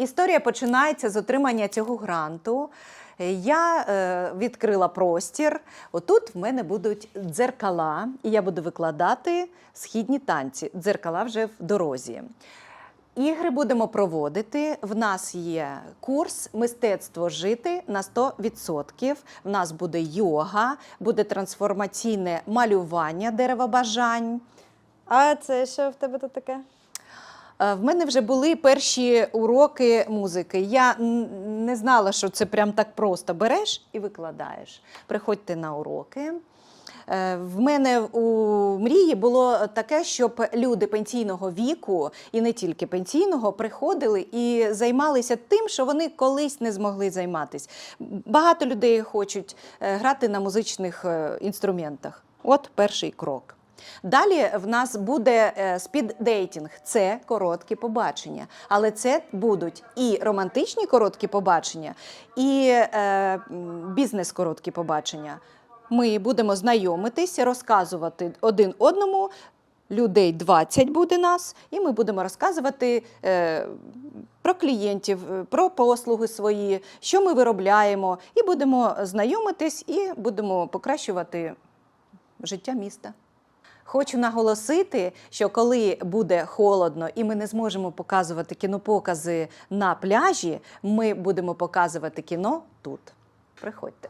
Історія починається з отримання цього гранту. Я е, відкрила простір. Отут в мене будуть дзеркала, і я буду викладати східні танці. Дзеркала вже в дорозі. Ігри будемо проводити. В нас є курс мистецтво жити на 100%. В нас буде йога, буде трансформаційне малювання дерева бажань. А це що в тебе тут таке? Е, В мене вже були перші уроки музики. Я не знала, що це прям так просто береш і викладаєш. Приходьте на уроки. Е, В мене у мрії було таке, щоб люди пенсійного віку і не тільки пенсійного приходили і займалися тим, що вони колись не змогли займатися. Багато людей хочуть е, грати на музичних інструментах. От перший крок. Далі в нас буде е, спіддейтінг, це короткі побачення. Але це будуть і романтичні короткі побачення, і е, бізнес-короткі побачення. Ми будемо знайомитись, розказувати один одному. Людей 20 буде нас, і ми будемо розказувати е, про клієнтів, е, про послуги свої, що ми виробляємо, і будемо знайомитись і будемо покращувати життя міста. Хочу наголосити, що коли буде холодно і ми не зможемо показувати кінопокази на пляжі, ми будемо показувати кіно тут. Приходьте.